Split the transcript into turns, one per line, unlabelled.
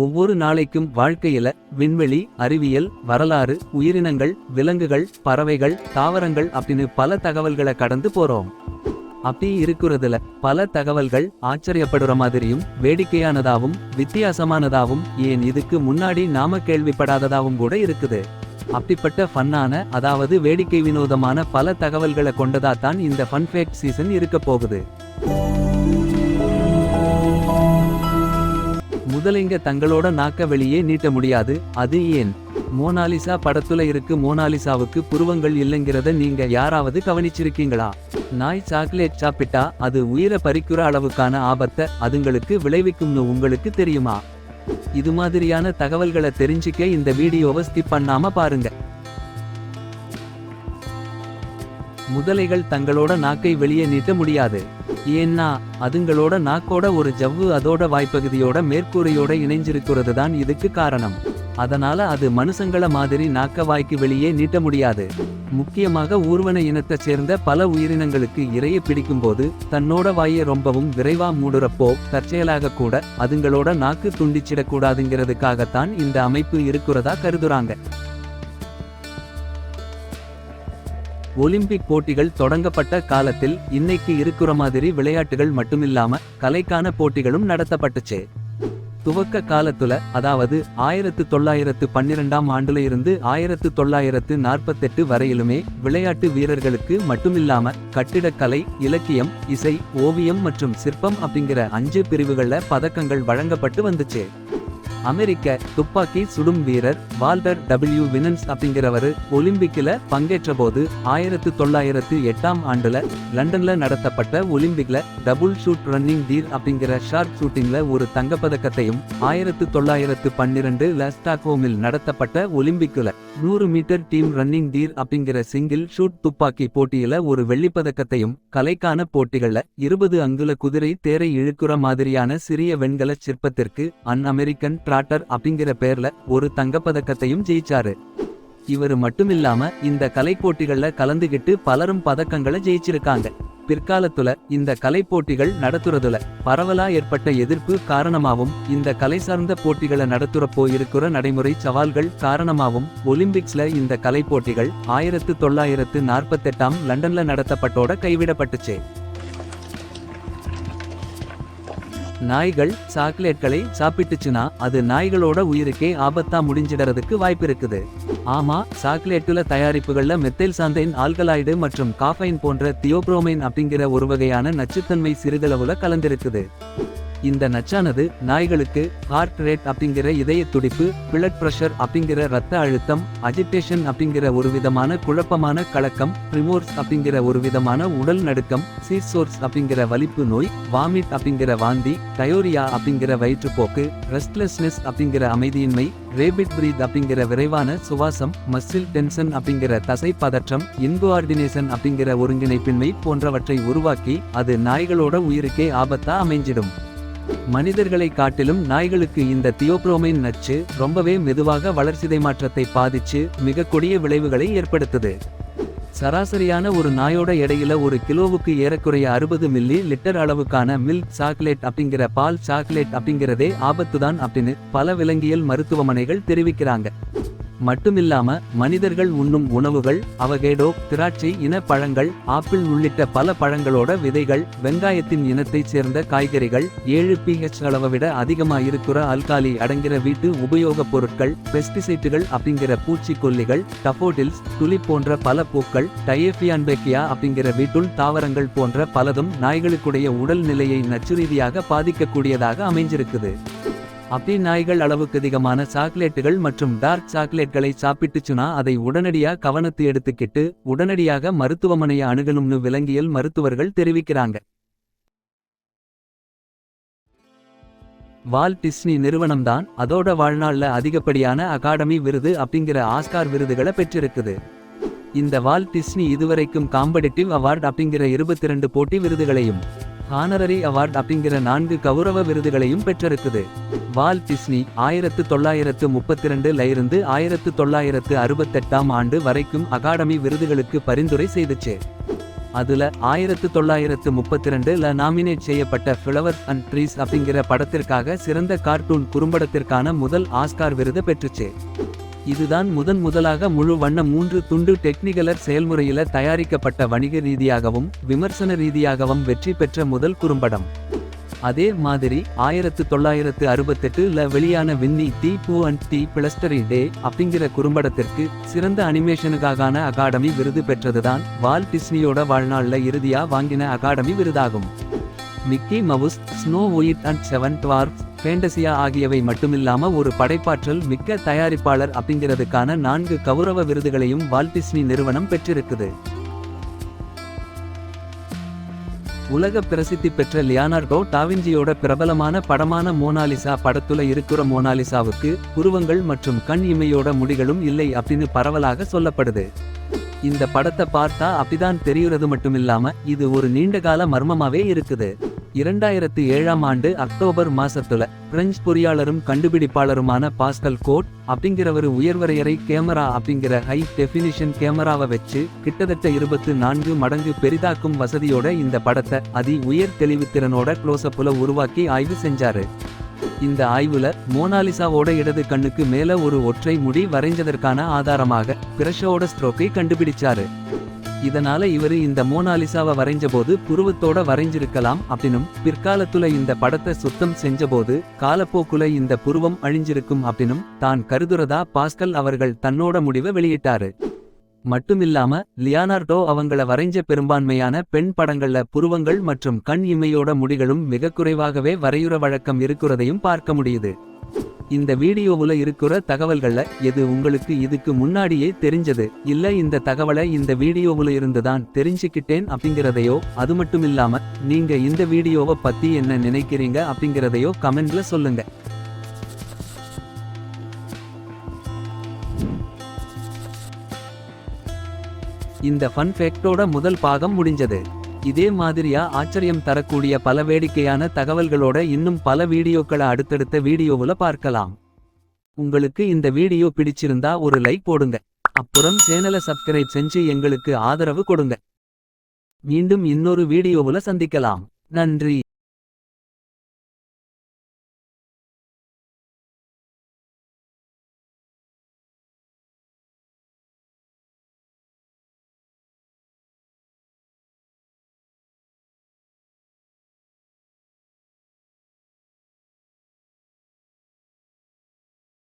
ஒவ்வொரு நாளைக்கும் வாழ்க்கையில விண்வெளி அறிவியல் வரலாறு உயிரினங்கள் விலங்குகள் பறவைகள் தாவரங்கள் அப்படின்னு பல தகவல்களை கடந்து போறோம். அப்படி இருக்கிறதுல பல தகவல்கள் ஆச்சரியப்படுற மாதிரியும் வேடிக்கையானதாவும் வித்தியாசமானதாவும் ஏன் இதுக்கு முன்னாடி நாம கேள்விப்படாததாவும் கூட இருக்குது. அப்படிப்பட்ட ஃபன்னான அதாவது வேடிக்கை வினோதமான பல தகவல்களை கொண்டதா தான் இந்த ஃபன்ஃபேக்ட் சீசன் இருக்க போகுது. முதலைங்க தங்களோட நாக்க வெளியே நீட்ட முடியாது. அது ஏன்? மோனாலிசா படத்துல இருக்கு மோனாலிசாவுக்கு புருவங்கள் இல்லைங்கிறத நீங்க யாராவது கவனிச்சிருக்கீங்களா? நாய் சாக்லேட் சாப்பிட்டா அது உயிரை பறிக்கிற அளவுக்கான ஆபத்தை அதுங்களுக்கு விளைவிக்கும்னு உங்களுக்கு தெரியுமா? இது மாதிரியான தகவல்களை தெரிஞ்சுக்க இந்த வீடியோவை ஸ்கிப் பண்ணாம பாருங்க. முதலைகள் தங்களோட நாக்கை வெளியே நீட்ட முடியாது. ஏன்னா அதுங்களோட நாக்கோட ஒரு ஜவ்வு அதோட வாய்ப்பகுதியோட மேற்கூரையோட இணைஞ்சிருக்கிறது தான் இதுக்கு காரணம். அதனால அது மனுஷங்கள மாதிரி நாக்க வாய்க்கு வெளியே நீட்ட முடியாது. முக்கியமாக ஊர்வன இனத்தைச் சேர்ந்த பல உயிரினங்களுக்கு இரைய பிடிக்கும்போது தன்னோட வாயை ரொம்பவும் விரைவா மூடுறப்போ தற்செயலாக கூட அதுங்களோட நாக்கு துண்டிச்சிடக்கூடாதுங்கிறதுக்காகத்தான் இந்த அமைப்பு இருக்கிறதா கருதுறாங்க. ஒலிம்பிக் போட்டிகள் தொடங்கப்பட்ட காலத்தில் இன்னைக்கு இருக்கிற மாதிரி விளையாட்டுகள் மட்டுமில்லாம கலைக்கான போட்டிகளும் நடத்தப்பட்டுச்சு. துவக்க காலத்துல அதாவது ஆயிரத்து தொள்ளாயிரத்து பன்னிரெண்டாம் ஆண்டுல இருந்து ஆயிரத்து தொள்ளாயிரத்து நாற்பத்தெட்டு வரையிலுமே விளையாட்டு வீரர்களுக்கு மட்டுமில்லாம கட்டிடக்கலை இலக்கியம் இசை ஓவியம் மற்றும் சிற்பம் அப்படிங்கிற அஞ்சு பிரிவுகள்ல பதக்கங்கள் வழங்கப்பட்டு வந்துச்சு. அமெரிக்க துப்பாக்கி சுடும் வீரர் வால்டர் டபிள்யூ வினன்ஸ் அப்படிங்கிறவரு ஒலிம்பிக்ல பங்கேற்ற போது ஆயிரத்து தொள்ளாயிரத்து எட்டாம் ஆண்டுல லண்டன்ல நடத்தப்பட்ட ஒலிம்பிக்ல டபுள் ஷூட் ரன்னிங் டீர் அப்படிங்கிற ஷார்ட் ஷூட்டிங்ல ஒரு தங்கப்பதக்கத்தையும் ஆயிரத்து தொள்ளாயிரத்து பன்னிரண்டு லஸ்டாக்ஹோமில் நடத்தப்பட்ட ஒலிம்பிக்ல நூறு மீட்டர் டீம் ரன்னிங் டீர் அப்படிங்கிற சிங்கிள் ஷூட் துப்பாக்கி போட்டியில ஒரு வெள்ளிப்பதக்கத்தையும் கலைக்கான போட்டிகள்ல இருபது அங்குல குதிரை தேரை இழுக்குற மாதிரியான சிறிய வெண்கல சிற்பத்திற்கு அன் அமெரிக்கன் டிராட்டர் அப்படிங்கிற பேர்ல ஒரு தங்கப்பதக்கத்தையும் ஜெயிச்சாரு. இவரு மட்டுமில்லாம இந்த கலை போட்டிகள்ல கலந்துகிட்டு பலரும் பதக்கங்களை ஜெயிச்சிருக்காங்க. பிற்காலத்துல இந்த கலை போட்டிகள் நடத்துறதுல பரவலா ஏற்பட்ட எதிர்ப்பு காரணமாகவும் இந்த கலை சார்ந்த போட்டிகளை நடத்துறப்போ இருக்கிற நடைமுறை சவால்கள் காரணமாகவும் ஒலிம்பிக்ஸ்ல இந்த கலை போட்டிகள் ஆயிரத்து தொள்ளாயிரத்து நாற்பத்தெட்டாம் லண்டன்ல நடத்தப்பட்டோட கைவிடப்பட்டுச்சு. நாய்கள் சாக்லேட்களை சாப்பிட்டுச்சுன்னா அது நாய்களோட உயிருக்கே ஆபத்தா முடிஞ்சிடறதுக்கு வாய்ப்பிருக்குது. ஆமா சாக்லேட்டுல தயாரிப்புகள்ல மெத்தைல் சாந்தைன் ஆல்கலாய்டு மற்றும் காஃபைன் போன்ற தியோப்ரோமைன் அப்படிங்கிற ஒரு வகையான நச்சுத்தன்மை சிறிதளவுல கலந்திருக்குது. இந்த நச்சானது நாய்களுக்கு ஹார்ட் ரேட் அப்படிங்கிற இதய துடிப்பு பிளட் பிரஷர் அப்படிங்கிற ரத்த அழுத்தம் அஜிடேஷன் அப்படிங்கிற ஒரு விதமான குழப்பமான கலக்கம் ப்ரிமோர்ஸ் அப்படிங்கிற ஒரு விதமான உடல் நடுக்கம் சீசோர்ஸ் அப்படிங்கிற வலிப்பு நோய் வாமிட் அப்படிங்கிற வாந்தி டயோரியா அப்படிங்கிற வயிற்றுப்போக்கு ரெஸ்ட்லெஸ்னஸ் அப்படிங்கிற அமைதியின்மை ரேபிட் பிரீத் அப்படிங்கிற விரைவான சுவாசம் மசில் டென்ஷன் அப்படிங்கிற தசை பதற்றம் இன்கோஆர்டினேஷன் அப்படிங்கிற ஒருங்கிணைப்பின்மை போன்றவற்றை உருவாக்கி அது நாய்களோட உயிருக்கே ஆபத்தா அமைஞ்சிடும். மனிதர்களை காட்டிலும் நாய்களுக்கு இந்த தியோப்ரோமைன் நச்சு ரொம்பவே மெதுவாக வளர்சிதை மாற்றத்தை பாதிச்சு மிக கொடிய விளைவுகளை ஏற்படுத்துது. சராசரியான ஒரு நாயோட எடையில ஒரு கிலோவுக்கு ஏறக்குறைய அறுபது மில்லி லிட்டர் அளவுக்கான மில்க் சாக்லேட் அப்படிங்கிற பால் சாக்லேட் அப்படிங்கிறதே ஆபத்துதான் அப்படின்னு பல விலங்கியல் மருத்துவமனைகள் தெரிவிக்கிறாங்க. மட்டுமில்லாம மனிதர்கள் உண்ணும் உணவுகள் அவகேடோ திராட்சை இன பழங்கள் ஆப்பிள் உள்ளிட்ட பல பழங்களோட விதைகள் வெங்காயத்தின் இனத்தைச் சேர்ந்த காய்கறிகள் ஏழு பிஹெச் அளவை விட அதிகமாயிருக்கிற அல்காலி அடங்கிற வீட்டு உபயோகப் பொருட்கள் பெஸ்டிசைட்டுகள் அப்படிங்கிற பூச்சிக்கொல்லிகள் டஃபோடில்ஸ் துளி போன்ற பல பூக்கள் டயேபியான்பெக்கியா அப்படிங்கிற வீட்டுள் தாவரங்கள் போன்ற பலதும் நாய்களுக்குடைய உடல் நிலையை நச்சுரீதியாக பாதிக்கக்கூடியதாக அமைஞ்சிருக்குது. அப்படி நாய்கள் அளவுக்கு அதிகமான சாக்லேட்டுகள் மற்றும் டார்க் சாக்லேட்களை சாப்பிட்டுச்சுனா அதை உடனடியா கவனத்து எடுத்துக்கிட்டு உடனடியாக மருத்துவமனையை அணுகணும்னு விலங்கியல் மருத்துவர்கள் தெரிவிக்கிறாங்க. வால் டிஸ்னி நிறுவனம்தான் அதோட வாழ்நாளில் அதிகப்படியான அகாடமி விருது அப்படிங்கிற ஆஸ்கார் விருதுகளை பெற்றிருக்குது. இந்த வால் டிஸ்னி இதுவரைக்கும் காம்படிட்டிவ் அவார்ட் அப்படிங்கிற இருபத்தி ரெண்டு போட்டி விருதுகளையும் ஹானரரி அவார்ட் அப்படிங்கிற நான்கு கௌரவ விருதுகளையும் பெற்றிருக்குது. வால் டிஸ்னி ஆயிரத்து தொள்ளாயிரத்து முப்பத்தி ரெண்டுல இருந்து ஆயிரத்து தொள்ளாயிரத்து அறுபத்தெட்டாம் ஆண்டு வரைக்கும் அகாடமி விருதுகளுக்கு பரிந்துரை செய்துச்சு. அதுல ஆயிரத்து தொள்ளாயிரத்து முப்பத்தி ல நாமினேட் செய்யப்பட்ட ஃபிளவர்ஸ் அண்ட் ட்ரீஸ் அப்படிங்கிற படத்திற்காக சிறந்த கார்ட்டூன் குறும்படத்திற்கான முதல் ஆஸ்கார் விருது பெற்றுச்சு. இதுதான் முதன் முதலாக முழு வண்ண மூன்று துண்டு டெக்னிகலர் செயல்முறையில தயாரிக்கப்பட்ட வணிக ரீதியாகவும் விமர்சன ரீதியாகவும் வெற்றி பெற்ற முதல் குறும்படம். அதே மாதிரி ஆயிரத்து தொள்ளாயிரத்து அறுபத்தெட்டுல வெளியான Winnie the Pooh and the Blustery Day அப்படிங்கிற குறும்படத்திற்கு சிறந்த அனிமேஷனுக்கான அகாடமி விருது பெற்றதுதான் வால் டிஸ்னியோட வாழ்நாளில் இறுதியா வாங்கின Academy விருதாகும். Mickey Mouse Snow White and Seven Dwarfs Fantasia ஆகியவை மட்டுமில்லாம ஒரு படைப்பாற்றல் மிக்க தயாரிப்பாளர் அப்படிங்கிறதுக்கான நான்கு கௌரவ விருதுகளையும் வால்டிஸ்னி நிறுவனம் பெற்றிருக்குது. உலக பிரசித்தி பெற்ற லியானார்டோ டாவிஞ்சியோட பிரபலமான படமான மோனாலிசா படத்துல இருக்கிற மோனாலிசாவுக்கு புருவங்கள் மற்றும் கண் இமையோட முடிகளும் இல்லை அப்படின்னு பரவலாக சொல்லப்படுது. இந்த படத்தை பார்த்தா அப்படிதான் தெரியுறது மட்டுமில்லாம இது ஒரு நீண்டகால மர்மமாவே இருக்குது. இரண்டாயிரத்து ஏழாம் ஆண்டு அக்டோபர் மாசத்துல பிரெஞ்சு பொறியாளரும் கண்டுபிடிப்பாளருமான பாஸ்கல் கோட் அப்படிங்கிறவர் உயர்வரையறை கேமரா அப்படிங்கிற ஹை டெஃபினிஷன் கேமராவை வச்சு கிட்டத்தட்ட இருபத்து நான்கு மடங்கு பெரிதாக்கும் வசதியோட இந்த படத்தை அதி உயர் தெளிவுத்திறனோட க்ளோசப்புல உருவாக்கி ஆய்வு செஞ்சாரு. இந்த ஆய்வுல மோனாலிசாவோட இடது கண்ணுக்கு மேல ஒரு ஒற்றை முடி வரைஞ்சதற்கான ஆதாரமாக பிரஷோட ஸ்ட்ரோக்கை கண்டுபிடிச்சாரு. இதனால இவரு இந்த மோனாலிசாவை வரைஞ்சபோது புருவத்தோட வரைஞ்சிருக்கலாம் அப்படின்னும் பிற்காலத்துல இந்த படத்தை சுத்தம் செஞ்சபோது காலப்போக்குல இந்த புருவம் அழிஞ்சிருக்கும் அப்படின்னும் தான் கருதுறதா பாஸ்கல் அவர்கள் தன்னோட முடிவை வெளியிட்டாரு. மட்டுமில்லாம லியானார்டோ அவங்கள வரைஞ்ச பெரும்பான்மையான பெண் படங்கள்ல புருவங்கள் மற்றும் கண் இமையோட முடிகளும் மிக குறைவாகவே வரையுற வழக்கம் இருக்கிறதையும் பார்க்க முடியுது. இந்த வீடியோவுல இருக்கிற தகவல்கள்ல எது உங்களுக்கு இதுக்கு முன்னாடியே தெரிஞ்சது? இல்ல இந்த தகவலை இந்த வீடியோவுல இருந்துதான் தெரிஞ்சுக்கிட்டேன் அப்படிங்கிறதையோ அது மட்டும் இல்லாம நீங்க இந்த வீடியோவை பத்தி என்ன நினைக்கிறீங்க அப்படிங்கிறதையோ கமெண்ட்ல சொல்லுங்க. இந்த ஃபன் ஃபேக்டோட முதல் பாகம் முடிஞ்சது. இதே மாதிரியா ஆச்சரியம் தரக்கூடிய பல வேடிக்கையான தகவல்களோட இன்னும் பல வீடியோக்களை அடுத்தடுத்த வீடியோவில் பார்க்கலாம். உங்களுக்கு இந்த வீடியோ பிடிச்சிருந்தா ஒரு லைக் போடுங்க. அப்புறம் சேனலை சப்ஸ்கிரைப் செஞ்சு எங்களுக்கு ஆதரவு கொடுங்க. மீண்டும் இன்னொரு வீடியோவில் சந்திக்கலாம். நன்றி.